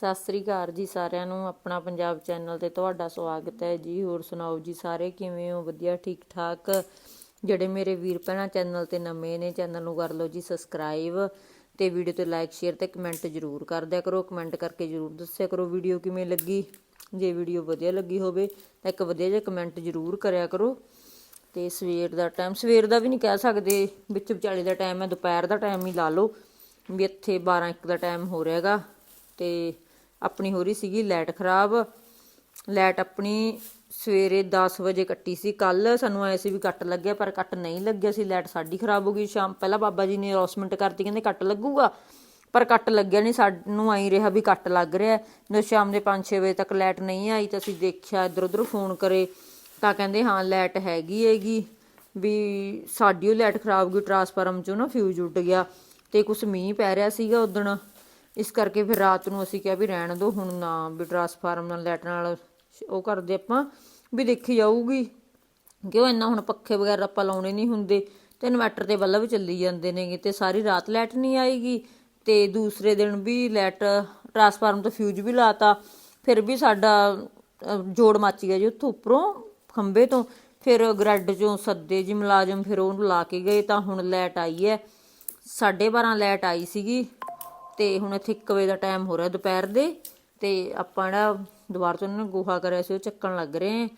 ਸਤਿ ਸ੍ਰੀ ਅਕਾਲ ਜੀ ਸਾਰਿਆਂ ਨੂੰ, ਆਪਣਾ ਪੰਜਾਬ ਚੈਨਲ ਤੇ ਤੁਹਾਡਾ ਸਵਾਗਤ ਹੈ ਜੀ। ਹੋਰ ਸੁਣਾਓ ਜੀ ਸਾਰੇ ਕਿਵੇਂ ਹੋ? ਵਧੀਆ ਠੀਕ ਠਾਕ ਜਿਹੜੇ ਮੇਰੇ ਵੀਰ ਭੈਣਾਂ ਚੈਨਲ ਤੇ ਨਵੇਂ ਨੇ, ਚੈਨਲ ਨੂੰ ਕਰ ਲਓ ਜੀ ਸਬਸਕ੍ਰਾਈਬ ਤੇ ਵੀਡੀਓ ਤੇ ਲਾਈਕ, ਸ਼ੇਅਰ ਤੇ ਕਮੈਂਟ ਜ਼ਰੂਰ ਕਰ ਦਿਆ ਕਰੋ। ਕਮੈਂਟ ਕਰਕੇ ਜ਼ਰੂਰ ਦੱਸਿਆ ਕਰੋ ਵੀਡੀਓ ਕਿਵੇਂ ਲੱਗੀ। ਜੇ ਵੀਡੀਓ ਵਧੀਆ ਲੱਗੀ ਹੋਵੇ ਤਾਂ ਇੱਕ ਵਧੀਆ ਜਿਹਾ ਕਮੈਂਟ ਜ਼ਰੂਰ ਕਰਿਆ ਕਰੋ। ਤੇ ਸਵੇਰ ਦਾ ਟਾਈਮ, ਸਵੇਰ ਦਾ ਵੀ ਨਹੀਂ ਕਹਿ ਸਕਦੇ, ਵਿੱਚ ਵਿਚਾਲੇ ਦਾ ਟਾਈਮ ਹੈ, ਦੁਪਹਿਰ ਦਾ ਟਾਈਮ ਹੀ ਲਾ ਲਓ, ਵੀ ਇੱਥੇ 12 1 ਦਾ ਟਾਈਮ ਹੋ ਰਿਹਾਗਾ ਤੇ ਆਪਣੀ ਹੋ ਰਹੀ ਸੀਗੀ ਲਾਈਟ ਖਰਾਬ। ਲਾਈਟ ਆਪਣੀ ਸਵੇਰੇ 10 ਵਜੇ ਕੱਟੀ ਸੀ। ਕੱਲ ਸਾਨੂੰ ਆਏ ਸੀ ਵੀ ਕੱਟ ਲੱਗਿਆ, ਪਰ ਕੱਟ ਨਹੀਂ ਲੱਗਿਆ ਸੀ। ਲਾਈਟ ਸਾਡੀ ਖਰਾਬ ਹੋ ਗਈ। ਸ਼ਾਮ, ਪਹਿਲਾਂ ਬਾਬਾ ਜੀ ਨੇ ਅਨਾਉਂਸਮੈਂਟ ਕਰਤੀ, ਕਹਿੰਦੇ ਕੱਟ ਲੱਗੂਗਾ, ਪਰ ਕੱਟ ਲੱਗਿਆ ਨਹੀਂ। ਸਾਨੂੰ ਆਈ ਰਿਹਾ ਵੀ ਕੱਟ ਲੱਗ ਰਿਹਾ। ਜਦੋਂ ਸ਼ਾਮ ਦੇ 5-6 ਵਜੇ ਤੱਕ ਲਾਈਟ ਨਹੀਂ ਆਈ ਤਾਂ ਅਸੀਂ ਦੇਖਿਆ ਇੱਧਰ ਉੱਧਰ ਫੋਨ ਕਰੇ, ਤਾਂ ਕਹਿੰਦੇ ਹਾਂ ਲਾਈਟ ਹੈਗੀ ਹੈਗੀ ਵੀ ਸਾਡੀ ਉਹ ਲਾਈਟ ਖਰਾਬ ਗਈ, ਟਰਾਂਸਫਾਰਮ ਚੋਂ ਨਾ ਫਿਊਜ਼ ਉੱਡ ਗਿਆ ਤੇ ਕੁਛ ਮੀਂਹ ਪੈ ਰਿਹਾ ਸੀਗਾ ਉਦਣ ਇਸ ਕਰਕੇ ਫਿਰ ਰਾਤ ਨੂੰ ਅਸੀਂ ਕਿਹਾ ਵੀ ਰਹਿਣ ਦਿਓ, ਹੁਣ ਨਾ ਵੀ ਟਰਾਂਸਫਾਰਮ ਨਾਲ ਲੈਟ ਨਾਲ ਉਹ ਕਰਦੇ ਆਪਾਂ, ਵੀ ਦੇਖੀ ਜਾਊਗੀ। ਕਿਉਂ ਇੰਨਾ ਹੁਣ ਪੱਖੇ ਵਗੈਰਾ ਆਪਾਂ ਲਾਉਣੇ ਨਹੀਂ ਹੁੰਦੇ, ਤੇ ਇਨਵਰਟਰ ਤੇ ਬੱਲਬ ਚੱਲੀ ਜਾਂਦੇ ਨੇਗੇ, ਤੇ ਸਾਰੀ ਰਾਤ ਲਾਈਟ ਨਹੀਂ ਆਏਗੀ। ਤੇ ਦੂਸਰੇ ਦਿਨ ਵੀ ਲੈਟ ਟਰਾਂਸਫਾਰਮ ਤੋਂ ਫਿਊਜ਼ ਵੀ ਲਾਤਾ, ਫਿਰ ਵੀ ਸਾਡਾ ਜੋੜ ਮੱਚ ਗਿਆ ਜੀ ਉੱਥੋਂ ਉੱਪਰੋਂ ਖੰਬੇ ਤੋਂ। ਫਿਰ ਗ੍ਰੈਡ ਚੋਂ ਸੱਦੇ ਜੀ ਮੁਲਾਜ਼ਮ ਫਿਰ ਉਹਨੂੰ ਲਾ ਕੇ ਗਏ, ਤਾਂ ਹੁਣ ਲਾਈਟ ਆਈ ਹੈ। 12:30 ਲੈਟ ਆਈ ਸੀਗੀ। ਤੇ ਹੁਣ ਇੱਥੇ 1 ਵਜੇ ਦਾ ਟਾਈਮ ਹੋ ਰਿਹਾ ਦੁਪਹਿਰ ਦੇ ਤੇ ਆਪਾਂ ਜਿਹੜਾ ਦੁਬਾਰਾ ਤੋਂ ਇਹਨਾਂ ਨੇ ਗੋਹਾ ਕਰਿਆ ਸੀ, ਉਹ ਚੱਕਣ ਲੱਗ ਰਹੇ ਹਾਂ।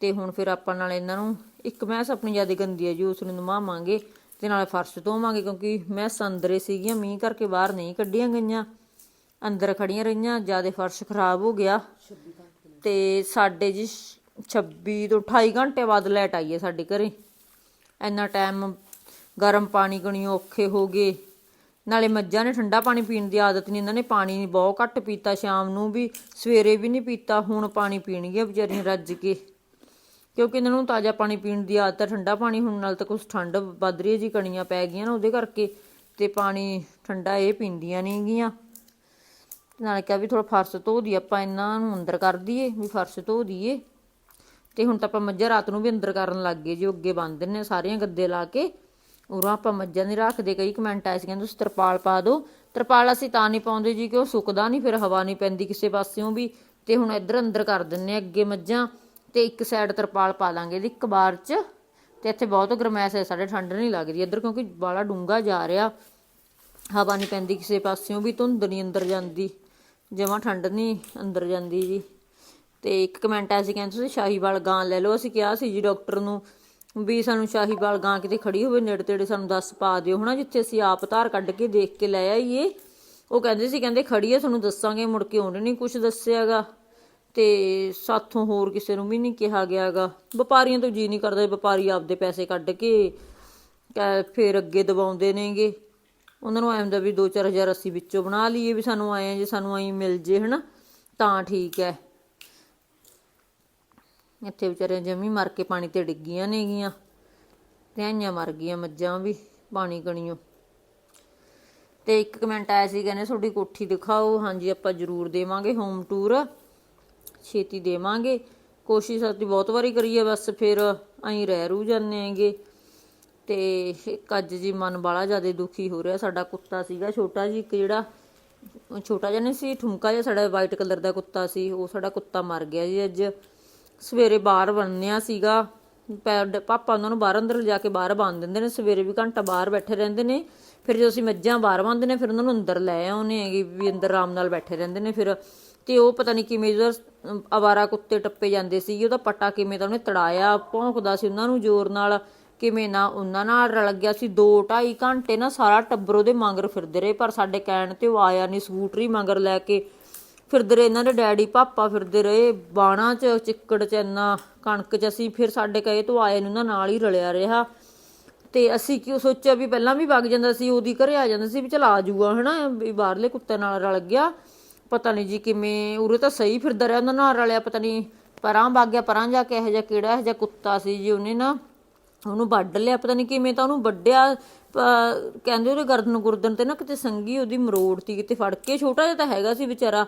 ਤੇ ਹੁਣ ਫਿਰ ਆਪਾਂ ਨਾਲ ਇਹਨਾਂ ਨੂੰ ਇੱਕ ਮੈਸ ਆਪਣੀ ਜ਼ਿਆਦਾ ਗੰਦੀ ਹੈ ਜੀ, ਉਸ ਨੂੰ ਨਵਾਵਾਂਗੇ ਤੇ ਨਾਲੇ ਫਰਸ਼ ਧੋਵਾਂਗੇ ਕਿਉਂਕਿ ਮੈਸ ਅੰਦਰੇ ਸੀਗੀਆਂ, ਮੀਂਹ ਕਰਕੇ ਬਾਹਰ ਨਹੀਂ ਕੱਢੀਆਂ ਗਈਆਂ। ਅੰਦਰ ਖੜੀਆਂ ਰਹੀਆਂ, ਜ਼ਿਆਦਾ ਫਰਸ਼ ਖਰਾਬ ਹੋ ਗਿਆ। ਤੇ ਸਾਡੇ ਜੀ 26 ਤੋਂ 28 ਘੰਟੇ ਬਾਅਦ ਲਾਈਟ ਆਈ ਹੈ ਸਾਡੇ ਘਰੇ। ਇੰਨਾ ਟਾਈਮ ਗਰਮ ਪਾਣੀ ਕਣੀਓ ਔਖੇ ਹੋ ਗਏ। ਨਾਲੇ ਮੱਝਾਂ ਨੇ ਠੰਡਾ ਪਾਣੀ ਪੀਣ ਦੀ ਆਦਤ ਨਹੀਂ, ਇਹਨਾਂ ਨੇ ਪਾਣੀ ਬਹੁਤ ਘੱਟ ਪੀਤਾ, ਸ਼ਾਮ ਨੂੰ ਵੀ, ਸਵੇਰੇ ਵੀ ਨਹੀਂ ਪੀਤਾ, ਹੁਣ ਪਾਣੀ ਪੀਣਗੀਆਂ ਵਿਚਾਰੀਆਂ ਰੱਜ ਕੇ। ਕਿਉਂਕਿ ਇਹਨਾਂ ਨੂੰ ਤਾਜ਼ਾ ਪਾਣੀ ਪੀਣ ਦੀ ਆਦਤ ਹੈ ਠੰਡਾ ਪਾਣੀ ਹੁਣ ਨਾਲ ਤਾਂ ਕੁਝ ਠੰਡ ਵੱਧ ਰਹੀ ਹੈ, ਜੀ ਕਣੀਆਂ ਪੈ ਗਈਆਂ ਨਾ ਉਹਦੇ ਕਰਕੇ ਤੇ ਪਾਣੀ ਠੰਡਾ ਇਹ ਪੀਂਦੀਆਂ ਨਹੀਂ ਗੀਆਂ। ਨਾਲੇ ਕਿਹਾ ਵੀ ਥੋੜਾ ਫਰਸ਼ ਧੋ ਦੀ ਆਪਾਂ ਇਹਨਾਂ ਨੂੰ ਅੰਦਰ ਕਰ ਦਈਏ, ਵੀ ਫਰਸ਼ ਧੋ ਦਈਏ। ਤੇ ਹੁਣ ਤਾਂ ਆਪਾਂ ਮੱਝਾਂ ਰਾਤ ਨੂੰ ਵੀ ਅੰਦਰ ਕਰਨ ਲੱਗ ਗਏ, ਜੀ ਅੱਗੇ ਬੰਦ ਨੇ ਸਾਰੀਆਂ ਗੱਦੇ ਲਾ ਕੇ। ਉਰਾਂ ਆਪਾਂ ਮੱਝਾਂ ਨਹੀਂ ਰੱਖਦੇ ਕਈ ਕਮੈਂਟ ਆਏ ਸੀ, ਕਹਿੰਦੇ ਤੁਸੀਂ ਤਰਪਾਲ ਪਾ ਦਿਓ। ਤਰਪਾਲ ਅਸੀਂ ਤਾਂ ਨਹੀਂ ਪਾਉਂਦੇ ਜੀ ਕਿ ਉਹ ਸੁੱਕਦਾ ਨਹੀਂ, ਫਿਰ ਹਵਾ ਨਹੀਂ ਪੈਂਦੀ ਕਿਸੇ ਪਾਸਿਓਂ ਵੀ। ਤੇ ਹੁਣ ਇੱਧਰ ਅੰਦਰ ਕਰ ਦਿੰਨੇ ਆ ਅੱਗੇ ਮੱਝਾਂ, ਤੇ ਇੱਕ ਸਾਈਡ ਤਰਪਾਲ ਪਾ ਲਾਂਗੇ ਇਹਦੀ, ਇੱਕ ਬਾਰ ਚ। ਤੇ ਇੱਥੇ ਬਹੁਤ ਗਰਮੈਸ਼ ਹੈ, ਸਾਡੇ ਠੰਡ ਨਹੀਂ ਲੱਗਦੀ ਇੱਧਰ, ਕਿਉਂਕਿ ਬਾਲਾ ਡੂੰਗਾ ਜਾ ਰਿਹਾ। ਹਵਾ ਨਹੀਂ ਪੈਂਦੀ ਕਿਸੇ ਪਾਸਿਓਂ ਵੀ, ਧੁੰਦ ਨਹੀਂ ਅੰਦਰ ਜਾਂਦੀ। ਜਮਾ ਠੰਡ ਨਹੀਂ ਅੰਦਰ ਜਾਂਦੀ ਜੀ। ਤੇ ਇੱਕ ਕਮੈਂਟ ਆਇਆ ਸੀ, ਕਹਿੰਦੇ ਤੁਸੀਂ ਸ਼ਾਹੀਵਾਲ ਗਾਂ ਲੈ ਲਓ, ਅਸੀਂ ਕਿਹਾ ਸੀ ਜੀ ਡਾਕਟਰ ਨੂੰ ਵੀ ਸਾਨੂੰ ਸ਼ਾਹੀਵਾਲ ਗਾਂ ਕਿਤੇ ਖੜੀ ਹੋਵੇ, ਨੇੜੇ ਤੇੜੇ ਸਾਨੂੰ ਦੱਸ ਪਾ ਦਿਓ। ਹਨਾ, ਜਿੱਥੇ ਅਸੀਂ ਆਪ ਧਾਰ ਕੱਢ ਕੇ ਦੇਖ ਕੇ ਲੈ ਆਈਏ। ਉਹ ਕਹਿੰਦੇ ਸੀ, ਕਹਿੰਦੇ ਖੜੀ ਹੈ ਤੁਹਾਨੂੰ ਦੱਸਾਂਗੇ, ਮੁੜ ਕੇ ਉਹਨੇ ਨਹੀਂ ਕੁਝ ਦੱਸਿਆਗਾ। ਤੇ ਸਾਥੋਂ ਹੋਰ ਕਿਸੇ ਨੂੰ ਵੀ ਨਹੀਂ ਕਿਹਾ ਗਿਆਗਾ। ਵਪਾਰੀਆਂ ਤੋਂ ਜੀ ਨਹੀਂ ਕਰਦਾ ਵਪਾਰੀ ਆਪਦੇ ਪੈਸੇ ਕੱਢ ਕੇ ਕਹਿ- ਫਿਰ ਅੱਗੇ ਦਬਾਉਂਦੇ ਨੇਗੇ। ਉਹਨਾਂ ਨੂੰ ਐਂ ਹੁੰਦਾ ਵੀ 2-4000 ਅਸੀਂ ਵਿੱਚੋਂ ਬਣਾ ਲਈਏ, ਵੀ ਸਾਨੂੰ ਆਏ ਜੇ ਸਾਨੂੰ ਐਂ ਮਿਲ ਜੇ, ਹਨਾ। ਤਾਂ ਠੀਕ ਹੈ ਇੱਥੇ ਵਿਚਾਰੇ ਜਮੀ ਮਰ ਕੇ ਪਾਣੀ ਤੇ ਡਿੱਗੀਆਂ ਨੇਗੀਆਂ। ਤੇ ਆਈਆਂ ਮਰ ਗਈਆਂ ਮੱਝਾਂ ਵੀ, ਪਾਣੀ ਕਣੀਓ। ਤੇ ਇੱਕ ਕਮੈਂਟ ਆਇਆ ਸੀ, ਕਹਿੰਦੇ ਤੁਹਾਡੀ ਕੋਠੀ ਦਿਖਾਓ। ਹਾਂਜੀ, ਆਪਾਂ ਜ਼ਰੂਰ ਦੇਵਾਂਗੇ ਹੋਮ ਟੂਰ ਛੇਤੀ ਦੇਵਾਂਗੇ। ਕੋਸ਼ਿਸ਼ ਅਸੀਂ ਬਹੁਤ ਵਾਰੀ ਕਰੀ ਹੈ ਬਸ ਫਿਰ ਐਂ ਰਹਿ ਰੂ ਜਾਂਦੇ ਹੈਗੇ। ਤੇ ਇੱਕ ਅੱਜ ਜੀ ਮਨ ਬਾਲਾ ਜ਼ਿਆਦਾ ਦੁਖੀ ਹੋ ਰਿਹਾ। ਸਾਡਾ ਕੁੱਤਾ ਸੀਗਾ ਛੋਟਾ ਜੀ, ਇੱਕ ਜਿਹੜਾ ਛੋਟਾ ਜਿਹਾ ਨਹੀਂ ਸੀ, ਠੁਮਕਾ ਜਿਹਾ ਸਾਡਾ ਵਾਈਟ ਕਲਰ ਦਾ ਕੁੱਤਾ ਸੀ। ਉਹ ਸਾਡਾ ਕੁੱਤਾ ਮਰ ਗਿਆ ਜੀ ਅੱਜ। ਸਵੇਰੇ ਬਾਹਰ ਬੰਨਿਆ ਸੀਗਾ। ਪੈ- ਪਾਪਾ ਉਹਨਾਂ ਨੂੰ ਬਾਹਰ ਅੰਦਰ ਲਿਜਾ ਕੇ ਬਾਹਰ ਬੰਨ ਦਿੰਦੇ ਨੇ। ਸਵੇਰੇ ਵੀ ਘੰਟਾ ਬਾਹਰ ਬੈਠੇ ਰਹਿੰਦੇ ਨੇ। ਫਿਰ ਜਦੋਂ ਅਸੀਂ ਮੱਝਾਂ ਬਾਹਰ ਬੰਨਦੇ ਨੇ, ਫਿਰ ਉਹਨਾਂ ਨੂੰ ਅੰਦਰ ਲੈ ਆਉਨੇ ਹੈਗੇ ਵੀ ਅੰਦਰ ਆਰਾਮ ਨਾਲ ਬੈਠੇ ਰਹਿੰਦੇ ਨੇ। ਫਿਰ ਤੇ ਉਹ ਪਤਾ ਨਹੀਂ ਕਿਵੇਂ ਜਦੋਂ ਅਵਾਰਾ ਕੁੱਤੇ ਟੱਪੇ ਜਾਂਦੇ ਸੀ ਉਹਦਾ ਪੱਟਾ ਕਿਵੇਂ ਤਾਂ ਉਹਨੇ ਤੜਾਇਆ, ਭੌਂਕਦਾ ਸੀ ਉਹਨਾਂ ਨੂੰ ਜ਼ੋਰ ਨਾਲ। ਕਿਵੇਂ ਨਾ ਉਹਨਾਂ ਨਾਲ ਰਲ ਗਿਆ ਸੀ। 2 2.5 ਘੰਟੇ ਨਾ ਸਾਰਾ ਟੱਬਰ ਉਹਦੇ ਮੰਗਰ ਫਿਰਦੇ ਰਹੇ, ਪਰ ਸਾਡੇ ਕਹਿਣ ਤੇ ਉਹ ਆਇਆ ਨਹੀਂ ਸਕੂਟਰੀ ਮੰਗਰ ਲੈ ਕੇ। ਫਿਰਦੇ ਰਹੇ ਇਹਨਾਂ ਦੇ ਡੈਡੀ, ਪਾਪਾ ਫਿਰਦੇ ਰਹੇ, ਬਾਣਾ ਚ, ਚਿੱਕੜ ਚ ਇੰਨਾ, ਕਣਕ ਚ ਅਸੀਂ ਫਿਰ ਸਾਡੇ ਕਹੇ ਤੋਂ ਆਏ ਨੂੰ ਉਹਨਾਂ ਨਾਲ ਹੀ ਰਲਿਆ ਰਿਹਾ। ਤੇ ਅਸੀਂ ਕਿਉਂ ਸੋਚਿਆ ਵੀ ਪਹਿਲਾਂ ਵੀ ਵਗ ਜਾਂਦਾ ਸੀ, ਉਹਦੀ ਘਰੇ ਆ ਜਾਂਦਾ ਸੀ ਵੀ ਚਲ ਆ ਜੂਗਾ ਹਨਾ, ਵੀ ਬਾਹਰਲੇ ਕੁੱਤੇ ਨਾਲ ਰਲ ਗਿਆ। ਪਤਾ ਨਹੀਂ ਜੀ ਕਿਵੇਂ, ਉਰੇ ਤਾਂ ਸਹੀ ਫਿਰਦਾ ਰਿਹਾ ਉਹਨਾਂ ਨਾਲ ਰਲਿਆ, ਪਤਾ ਨਹੀਂ ਪਰਾਂ ਵਗ ਗਿਆ, ਪਰਾਂ ਜਾ ਕੇ ਇਹੋ ਜਿਹਾ ਕਿਹੜਾ, ਇਹੋ ਜਿਹਾ ਕੁੱਤਾ ਸੀ ਜੀ ਉਹਨੇ ਨਾ। ਉਹਨੂੰ ਵੱਢ ਲਿਆ, ਪਤਾ ਨਹੀਂ ਕਿਵੇਂ ਤਾਂ ਉਹਨੂੰ ਵੱਢਿਆ ਪ- ਕਹਿੰਦੇ ਉਹਦੇ ਗਰਦਨ ਗੁਰਦਨ ਤੇ ਨਾ ਕਿਤੇ ਸੰਗੀ ਉਹਦੀ ਮਰੋੜ ਤੀ, ਕਿਤੇ ਫੜ ਕੇ, ਛੋਟਾ ਜਿਹਾ ਤਾਂ ਹੈਗਾ ਸੀ ਵਿਚਾਰਾ।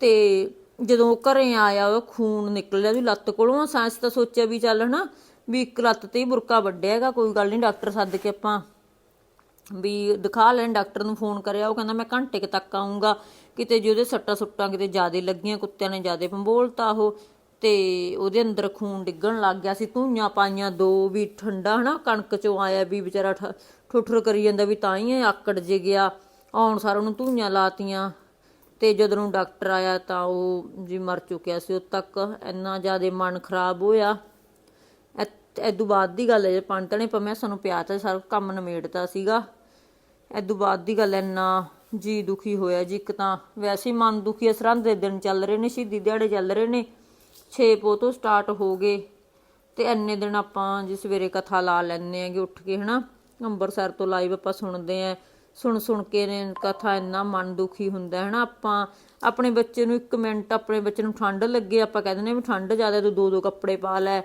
ਤੇ ਜਦੋਂ ਉਹ ਘਰੇ ਆਇਆ, ਉਹ ਖੂਨ ਨਿਕਲਿਆ ਉਹਦੀ ਲੱਤ ਕੋਲੋਂ। ਸਾਇੰਸ ਤਾਂ ਸੋਚਿਆ ਵੀ ਚੱਲ ਹਨਾ, ਵੀ ਇੱਕ ਲੱਤ ਤੇ ਹੀ ਬੁਰਕਾ ਵੱਢਿਆ ਕੋਈ ਗੱਲ ਨਹੀਂ, ਡਾਕਟਰ ਸੱਦ ਕੇ ਆਪਾਂ ਵੀ ਦਿਖਾ ਲੈਣ। ਡਾਕਟਰ ਨੂੰ ਫੋਨ ਕਰਿਆ, ਉਹ ਕਹਿੰਦਾ ਮੈਂ ਘੰਟੇ ਤੱਕ ਆਉਂਗਾ ਕਿਤੇ ਜੀ ਉਹਦੇ ਸੱਟਾਂ ਸੁੱਟਾਂ ਕਿਤੇ ਜ਼ਿਆਦੇ ਲੱਗੀਆਂ, ਕੁੱਤਿਆਂ ਨੇ ਜ਼ਿਆਦੇ ਭੰਬੋਲਤਾ ਉਹ, ਤੇ ਉਹਦੇ ਅੰਦਰ ਖੂਨ ਡਿੱਗਣ ਲੱਗ ਗਿਆ ਸੀ ਧੂਈਆਂ ਪਾਈਆਂ ਦੋ ਵੀ ਠੰਡਾ ਹਨਾ, ਕਣਕ ਚੋਂ ਆਇਆ ਵੀ ਵਿਚਾਰਾ ਠ- ਠੁੱਠਰ ਕਰੀ ਜਾਂਦਾ ਵੀ ਤਾਂ ਹੀ ਆਕੜ ਜੇ ਗਿਆ। ਆਉਣ ਸਾਰ ਉਹਨੂੰ ਧੂਈਆਂ ਲਾਤੀਆਂ। ਤੇ ਜਦੋਂ ਡਾਕਟਰ ਆਇਆ ਤਾਂ ਉਹ ਜੀ ਮਰ ਚੁੱਕਿਆ ਸੀ, ਉਦ ਤੱਕ ਇੰਨਾ ਜ਼ਿਆਦਾ ਮਨ ਖਰਾਬ ਹੋਇਆ। ਐਦੋਂ ਬਾਅਦ ਦੀ ਗੱਲ ਹੈ, ਜੇ ਪੰਜ ਪਮਿਆ ਸਾਨੂੰ ਪਿਆ ਤਾਂ ਸਾਰਾ ਕੰਮ ਨਮੇੜਤਾ ਸੀਗਾ। ਐਦੋਂ ਬਾਅਦ ਦੀ ਗੱਲ ਇੰਨਾ ਜੀ ਦੁਖੀ ਹੋਇਆ ਜੀ, ਇੱਕ ਤਾਂ ਵੈਸੇ ਮਨ ਦੁਖੀ ਹੈ ਦੇ ਦਿਨ ਚੱਲ ਰਹੇ ਨੇ, ਸ਼ਹੀਦੀ ਦਿਹਾੜੇ ਚੱਲ ਰਹੇ ਨੇ 6 ਪੋ ਤੋਂ ਸਟਾਰਟ ਹੋ ਗਏ। ਤੇ ਇੰਨੇ ਦਿਨ ਆਪਾਂ ਜੀ ਸਵੇਰੇ ਕਥਾ ਲਾ ਲੈਂਦੇ ਆਂਗੇ ਉੱਠ ਕੇ ਹਨਾ ਅੰਮ੍ਰਿਤਸਰ ਤੋਂ ਲਾਈਵ ਆਪਾਂ ਸੁਣਦੇ ਆਂ ਸੁਣ ਸੁਣ ਕੇ ਨੇ ਕਥਾ ਇੰਨਾ ਮਨ ਦੁਖੀ ਹੁੰਦਾ ਹੈ ਹਨਾ ਆਪਾਂ ਆਪਣੇ ਬੱਚੇ ਨੂੰ ਇੱਕ ਮਿੰਟ ਆਪਣੇ ਬੱਚੇ ਨੂੰ ਠੰਡ ਲੱਗੇ, ਆਪਾਂ ਕਹਿੰਦੇ ਨੇ ਵੀ ਠੰਡ ਜ਼ਿਆਦਾ ਤੂੰ ਦੋ ਦੋ ਕੱਪੜੇ ਪਾ ਲੈ।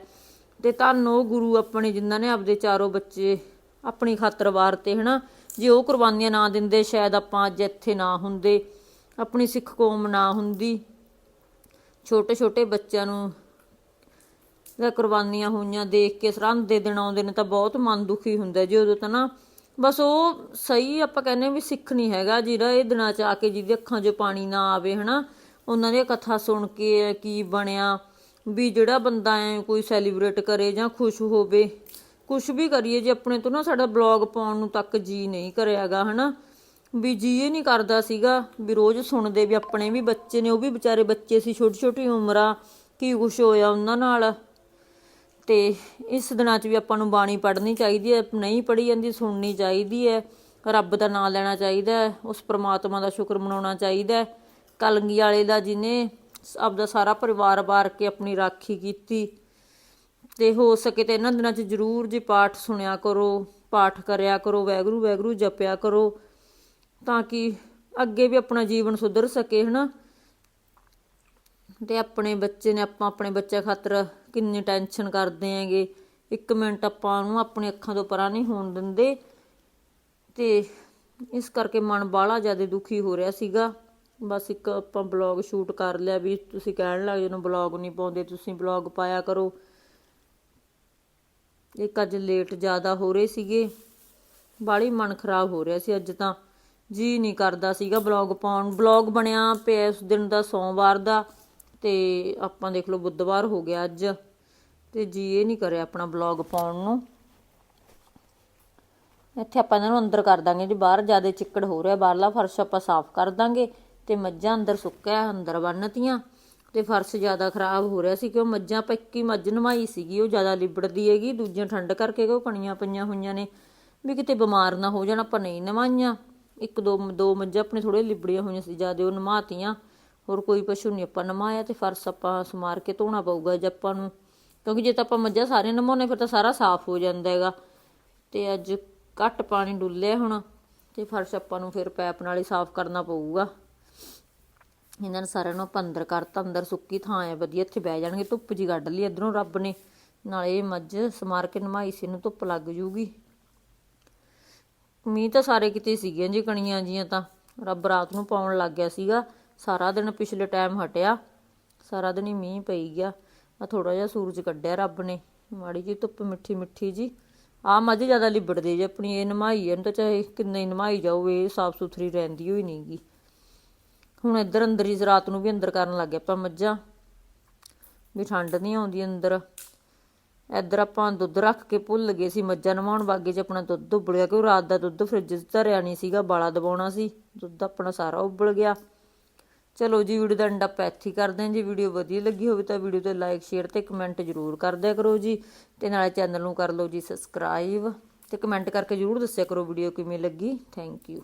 ਤੇ ਧੰਨ ਉਹ ਗੁਰੂ ਆਪਣੇ ਜਿਨ੍ਹਾਂ ਨੇ ਆਪਦੇ ਚਾਰੋਂ ਬੱਚੇ ਆਪਣੀ ਖਾਤਰ ਵਾਰਤੇ ਹਨਾ ਜੇ ਉਹ ਕੁਰਬਾਨੀਆਂ ਨਾ ਦਿੰਦੇ, ਸ਼ਾਇਦ ਆਪਾਂ ਅੱਜ ਇੱਥੇ ਨਾ ਹੁੰਦੇ, ਆਪਣੀ ਸਿੱਖ ਕੌਮ ਨਾ ਹੁੰਦੀ। ਛੋਟੇ ਛੋਟੇ ਬੱਚਿਆਂ ਨੂੰ ਦਾ ਕੁਰਬਾਨੀਆਂ ਹੋਈਆਂ ਦੇਖ ਕੇ, ਸਰਹੰਦ ਦੇ ਦਿਨ ਆਉਂਦੇ ਨੇ ਤਾਂ ਬਹੁਤ ਮਨ ਦੁਖੀ ਹੁੰਦਾ ਜੀ ਉਦੋਂ ਤਾਂ ਨਾ ਬਸ ਉਹ ਸਹੀ ਆਪਾਂ ਕਹਿੰਦੇ ਵੀ ਸਿੱਖ ਨਹੀਂ ਹੈਗਾ ਜਿਹੜਾ ਇਹ ਦਿਨਾਂ ਚ ਆ ਕੇ ਜਿਹਦੀ ਅੱਖਾਂ 'ਚੋਂ ਪਾਣੀ ਨਾ ਆਵੇ, ਹਨਾ? ਉਹਨਾਂ ਦੀ ਕਥਾ ਸੁਣ ਕੇ ਕੀ ਬਣਿਆ? ਵੀ ਜਿਹੜਾ ਬੰਦਾ ਐ ਕੋਈ ਸੈਲੀਬ੍ਰੇਟ ਕਰੇ ਜਾਂ ਖੁਸ਼ ਹੋਵੇ ਕੁਝ ਵੀ ਕਰੀਏ, ਜੇ ਆਪਣੇ ਤੋਂ ਨਾ ਸਾਡਾ ਬਲੌਗ ਪਾਉਣ ਨੂੰ ਤੱਕ ਜੀ ਨਹੀਂ ਕਰਿਆਗਾ, ਹਨਾ? ਵੀ ਜੀ ਇਹ ਨਹੀਂ ਕਰਦਾ ਸੀਗਾ ਵੀ ਰੋਜ਼ ਸੁਣਦੇ ਵੀ ਆਪਣੇ ਵੀ ਬੱਚੇ ਨੇ, ਉਹ ਵੀ ਵਿਚਾਰੇ ਬੱਚੇ ਸੀ ਛੋਟੀ ਛੋਟੀ ਉਮਰਾਂ, ਕੀ ਕੁਛ ਹੋਇਆ ਉਹਨਾਂ ਨਾਲ? ਤੇ ਇਸ ਦਿਨਾਂ 'ਚ ਵੀ ਆਪਾਂ ਨੂੰ ਬਾਣੀ ਪੜ੍ਹਨੀ ਚਾਹੀਦੀ ਹੈ, ਨਹੀਂ ਪੜ੍ਹੀ ਜਾਂਦੀ ਸੁਣਨੀ ਚਾਹੀਦੀ ਹੈ, ਰੱਬ ਦਾ ਨਾਮ ਲੈਣਾ ਚਾਹੀਦਾ ਹੈ, ਉਸ ਪ੍ਰਮਾਤਮਾ ਦਾ ਸ਼ੁਕਰ ਮਨਾਉਣਾ ਚਾਹੀਦਾ ਹੈ। ਕਲਗੀ ਵਾਲੇ ਦਾ ਜਿਹਨੇ ਆਪਦਾ ਸਾਰਾ ਪਰਿਵਾਰ ਵਾਰ ਕੇ ਆਪਣੀ ਰਾਖੀ ਕੀਤੀ ਤੇ ਹੋ ਸਕੇ ਤੇ ਇਹਨਾਂ ਦਿਨਾਂ 'ਚ ਜ਼ਰੂਰ ਜੀ ਪਾਠ ਸੁਣਿਆ ਕਰੋ, ਪਾਠ ਕਰਿਆ ਕਰੋ, ਵੈਗਰੂ ਵੈਗਰੂ ਜਪਿਆ ਕਰੋ, ਤਾਂ ਕਿ ਅੱਗੇ ਵੀ ਆਪਣਾ ਜੀਵਨ ਸੁਧਰ ਸਕੇ, ਹਨਾ? ਤੇ ਆਪਣੇ ਬੱਚੇ ਨੇ ਆਪਾਂ ਆਪਣੇ ਬੱਚੇ ਖਾਤਰ ਕਿੰਨੀ ਟੈਨਸ਼ਨ ਕਰਦੇ ਹੈਗੇ। ਇੱਕ ਮਿੰਟ ਆਪਾਂ ਉਹਨੂੰ ਆਪਣੀ ਅੱਖਾਂ ਤੋਂ ਪਰਾਂ ਨਹੀਂ ਹੋਣ ਦਿੰਦੇ। ਤੇ ਇਸ ਕਰਕੇ ਮਨ ਬਾਹਲਾ ਜ਼ਿਆਦਾ ਦੁਖੀ ਹੋ ਰਿਹਾ ਸੀਗਾ। ਬਸ ਇੱਕ ਆਪਾਂ ਬਲੌਗ ਸ਼ੂਟ ਕਰ ਲਿਆ ਵੀ ਤੁਸੀਂ ਕਹਿਣ ਲੱਗ ਜਦੋਂ ਬਲੌਗ ਨਹੀਂ ਪਾਉਂਦੇ, ਤੁਸੀਂ ਬਲੌਗ ਪਾਇਆ ਕਰੋ। ਇੱਕ ਅੱਜ ਲੇਟ ਜ਼ਿਆਦਾ ਹੋ ਰਹੇ ਸੀਗੇ। ਬਾਹਲੀ ਮਨ ਖਰਾਬ ਹੋ ਰਿਹਾ ਸੀ ਅੱਜ ਤਾਂ। ਜੀ ਨਹੀਂ ਕਰਦਾ ਸੀਗਾ ਬਲੌਗ ਪਾਉਣ। ਬਲੌਗ ਬਣਿਆ ਪਿਆ ਉਸ ਦਿਨ ਦਾ ਸੋਮਵਾਰ ਦਾ ਤੇ ਆਪਾਂ ਦੇਖ ਲਓ ਬੁੱਧਵਾਰ ਹੋ ਗਿਆ ਅੱਜ। ਤੇ ਜੀ ਇਹ ਨਹੀਂ ਕਰਿਆ ਆਪਣਾ ਬਲੌਗ ਪਾਉਣ ਨੂੰ। ਇੱਥੇ ਆਪਾਂ ਇਹਨਾਂ ਨੂੰ ਅੰਦਰ ਕਰ ਦਾਂਗੇ ਜੀ ਬਾਹਰ ਜ਼ਿਆਦਾ ਚਿੱਕੜ ਹੋ ਰਿਹਾ, ਬਾਹਰਲਾ ਫਰਸ਼ ਆਪਾਂ ਸਾਫ਼ ਕਰ ਦਾਂਗੇ ਤੇ ਮੱਝਾਂ ਅੰਦਰ ਸੁੱਕਿਆ ਅੰਦਰ ਬੰਨਤੀਆਂ ਤੇ ਫਰਸ਼ ਜ਼ਿਆਦਾ ਖਰਾਬ ਹੋ ਰਿਹਾ ਸੀ ਕਿਉਂ? ਮੱਝਾਂ ਪੱਕੀ ਮੱਝ ਨਮਾਈ ਸੀਗੀ, ਉਹ ਜ਼ਿਆਦਾ ਲਿਬੜਦੀ ਹੈਗੀ, ਦੂਜੀਆਂ ਠੰਡ ਕਰਕੇ ਉਹ ਕਣੀਆਂ ਪਈਆਂ ਹੋਈਆਂ ਨੇ? ਵੀ ਕਿਤੇ ਬਿਮਾਰ ਨਾ ਹੋ ਜਾਣ, ਆਪਾਂ ਨਹੀਂ ਨਵਾਈਆਂ। ਇੱਕ ਦੋ ਦੋ ਮੱਝਾਂ ਆਪਣੇ ਥੋੜੇ ਲਿਬੜੀਆਂ ਹੋਈਆਂ ਸੀ, ਜ਼ਿਆਦਾ ਉਹ ਨਮਾਤੀਆਂ ਹੋਰ ਕੋਈ ਪਸ਼ੂ ਨਹੀਂ ਆਪਾਂ ਨਮਾਇਆ ਤੇ ਫਰਸ਼ ਆਪਾਂ ਸਮਾਰ ਕੇ ਧੋਣਾ ਪਊਗਾ ਜੇ ਆਪਾਂ ਨੂੰ। ਕਿਉਂਕਿ ਜੇ ਤਾਂ ਆਪਾਂ ਮੱਝਾਂ ਸਾਰੀਆਂ ਨਮਾਉਣੇ ਫਿਰ ਤਾਂ ਸਾਰਾ ਸਾਫ਼ ਹੋ ਜਾਂਦਾ ਹੈਗਾ। ਤੇ ਅੱਜ ਘੱਟ ਪਾਣੀ ਡੁੱਲਿਆ ਹੁਣ, ਤੇ ਫਰਸ਼ ਆਪਾਂ ਨੂੰ ਫਿਰ ਪੈਪ ਨਾਲ ਹੀ ਸਾਫ਼ ਕਰਨਾ ਪਊਗਾ। ਇਹਨਾਂ ਨੇ ਸਾਰਿਆਂ ਨੂੰ ਆਪਾਂ ਅੰਦਰ ਕਰਤਾ, ਅੰਦਰ ਸੁੱਕੀ ਥਾਂ ਹੈ ਵਧੀਆ ਇੱਥੇ ਬਹਿ ਜਾਣਗੇ, ਧੁੱਪ ਜੀ ਕੱਢ ਲਈ ਇਧਰੋਂ ਰੱਬ ਨੇ। ਨਾਲੇ ਇਹ ਮੱਝ ਸਮਾਰ ਕੇ ਨਮਾਈ ਸੀ ਨੂੰ ਧੁੱਪ ਲੱਗ ਜੂਗੀ। ਮੀਂਹ ਤਾਂ ਸਾਰੇ ਕਿਤੇ ਸੀਗੀਆਂ ਜੀ, ਕਣੀਆਂ ਜੀਆਂ ਤਾਂ। ਰੱਬ ਰਾਤ ਨੂੰ ਪਾਉਣ ਲੱਗ ਗਿਆ ਸੀਗਾ। ਸਾਰਾ ਦਿਨ ਪਿਛਲੇ ਟਾਈਮ ਹਟਿਆ। ਸਾਰਾ ਦਿਨ ਹੀ ਮੀਂਹ ਪਈ ਗਿਆ। ਆ ਥੋੜਾ ਜਿਹਾ ਸੂਰਜ ਕੱਢਿਆ ਰੱਬ ਨੇ, ਮਾੜੀ ਜੀ ਧੁੱਪ ਮਿੱਠੀ ਮਿੱਠੀ ਜੀ ਆ ਮੱਝ ਜ਼ਿਆਦਾ ਲਿਬੜਦੀ ਜੇ ਆਪਣੀ, ਇਹ ਨਮਾਈ ਇਹਨੂੰ ਤਾਂ ਚਾਹੇ ਕਿੰਨੇ ਹੀ ਨਮਾਈ ਜਾਓ ਇਹ ਸਾਫ਼ ਸੁਥਰੀ ਰਹਿੰਦੀ ਹੋਈ ਨਹੀਂਗੀ ਹੁਣ ਇੱਧਰ ਅੰਦਰ ਹੀ ਰਾਤ ਨੂੰ ਵੀ ਅੰਦਰ ਕਰਨ ਲੱਗ ਗਏ ਆਪਾਂ ਮੱਝਾਂ, ਵੀ ਠੰਡ ਨਹੀਂ ਆਉਂਦੀ ਅੰਦਰ। ਇੱਧਰ ਆਪਾਂ ਦੁੱਧ ਰੱਖ ਕੇ ਭੁੱਲ ਗਏ ਸੀ, ਮੱਝਾਂ ਨਵਾਉਣ ਬਾਗੇ 'ਚ ਆਪਣਾ ਦੁੱਧ ਉਬਲ ਗਿਆ ਕਿਉਂ ਰਾਤ ਦਾ ਦੁੱਧ ਫ੍ਰਿਜ 'ਚ ਧਰਿਆ ਨਹੀਂ ਸੀਗਾ, ਬਾਲਾ ਦਬਾਉਣਾ ਸੀ, ਦੁੱਧ ਆਪਣਾ ਸਾਰਾ ਉਬਲ ਗਿਆ। ਚਲੋ ਜੀ ਵੀਡੀਓ ਦਾ ਐਂਡ ਆਪਾਂ ਇੱਥੇ ਕਰਦੇ ਹਾਂ ਜੀ। ਵੀਡੀਓ ਵਧੀਆ ਲੱਗੀ ਹੋਵੇ ਤਾਂ ਵੀਡੀਓ ਤੇ ਲਾਈਕ ਸ਼ੇਅਰ ਤੇ ਕਮੈਂਟ ਜ਼ਰੂਰ ਕਰ ਦਿਆ ਕਰੋ ਜੀ। ਤੇ ਨਾਲੇ ਚੈਨਲ ਨੂੰ ਕਰ ਲਓ ਜੀ ਸਬਸਕ੍ਰਾਈਬ ਤੇ ਕਮੈਂਟ ਕਰਕੇ ਜ਼ਰੂਰ ਦੱਸਿਆ ਕਰੋ ਵੀਡੀਓ ਕਿਵੇਂ ਲੱਗੀ। Thank you